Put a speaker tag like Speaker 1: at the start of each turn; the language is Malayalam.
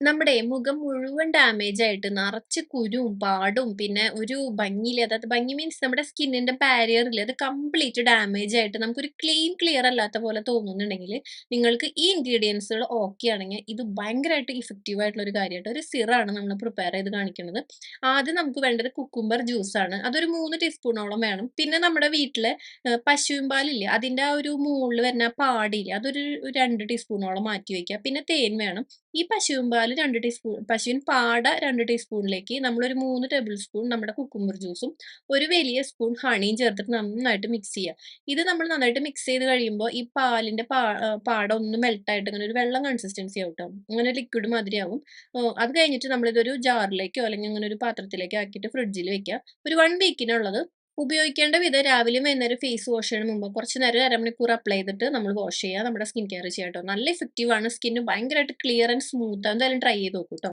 Speaker 1: നമ്മുടെ മുഖം മുഴുവൻ ഡാമേജ് ആയിട്ട് നിറച്ച് കുരും പാടും. പിന്നെ ഒരു ഭംഗിയില്ല? അതായത് ഭംഗി മീൻസ് നമ്മുടെ സ്കിന്നിന്റെ ബാരിയറിൽ അത് കംപ്ലീറ്റ് ഡാമേജ് ആയിട്ട് നമുക്കൊരു ക്ലീൻ ക്ലിയർ അല്ലാത്ത പോലെ തോന്നുന്നുണ്ടെങ്കിൽ നിങ്ങൾക്ക് ഈ ഇൻഗ്രീഡിയൻസുകൾ ഓക്കെ ആണെങ്കിൽ ഇത് ഭയങ്കരമായിട്ട് ഇഫക്റ്റീവ് ആയിട്ടുള്ള ഒരു കാര്യമായിട്ട് ഒരു സിറാണ് നമ്മൾ പ്രിപ്പയർ ചെയ്ത് കാണിക്കുന്നത്. ആദ്യം നമുക്ക് വേണ്ടത് കുക്കുംബർ ജ്യൂസാണ് അതൊരു മൂന്ന് ടീസ്പൂണോളം വേണം. പിന്നെ നമ്മുടെ വീട്ടിലെ പശുവിൻ പാലില്ലേ? അതിന്റെ ആ ഒരു മുകളിൽ വരുന്ന പാടിയില്ല അതൊരു രണ്ട് ടീസ്പൂണോളം മാറ്റി വയ്ക്കുക. പിന്നെ തേൻ വേണം. ഈ പശുവിൻ പാൽ രണ്ട് ടീസ്പൂൺ പശുവിൻ പാട രണ്ട് ടീസ്പൂണിലേക്ക് നമ്മളൊരു മൂന്ന് ടേബിൾ സ്പൂൺ നമ്മുടെ കുക്കുമ്പർ ജ്യൂസും ഒരു വലിയ സ്പൂൺ ഹണിയും ചേർത്തിട്ട് നന്നായിട്ട് മിക്സ് ചെയ്യുക ഇത് നമ്മൾ നന്നായിട്ട് മിക്സ് ചെയ്ത് കഴിയുമ്പോൾ ഈ പാലിന്റെ പാട ഒന്ന് മെൽട്ടായിട്ട് ഇങ്ങനെ ഒരു വെള്ളം കൺസിസ്റ്റൻസി ആവും ട്ടോ. അങ്ങനെ ലിക്വിഡ് മാതിരിയാവും. അത് കഴിഞ്ഞിട്ട് നമ്മളിതൊരു ജാറിലേക്കോ അല്ലെങ്കിൽ അങ്ങനെ ഒരു പാത്രത്തിലേക്കോ ആക്കിയിട്ട് ഫ്രിഡ്ജിൽ വെക്കുക ഒരു വൺ വീക്കിനുള്ളത് ഉപയോഗിക്കേണ്ട വിധം രാവിലെയും വൈകുന്നേരം ഫേസ് വാഷ് ചെയ്യുന്ന മുമ്പ് കുറച്ച് നേരം അരമണിക്കൂർ അപ്ലൈ ചെയ്തിട്ട് നമ്മൾ വാഷ് ചെയ്യുക. നമ്മുടെ സ്കിൻ കെയർ ചെയ്യാം കേട്ടോ നല്ല ഇഫക്റ്റീവ് ആണ്. സ്കിന്ന് ഭയങ്കരമായിട്ട് ക്ലിയർ ആൻഡ് സ്മൂത്ത് ആണ് എന്തായാലും ട്രൈ ചെയ്ത് നോക്കൂ കേട്ടോ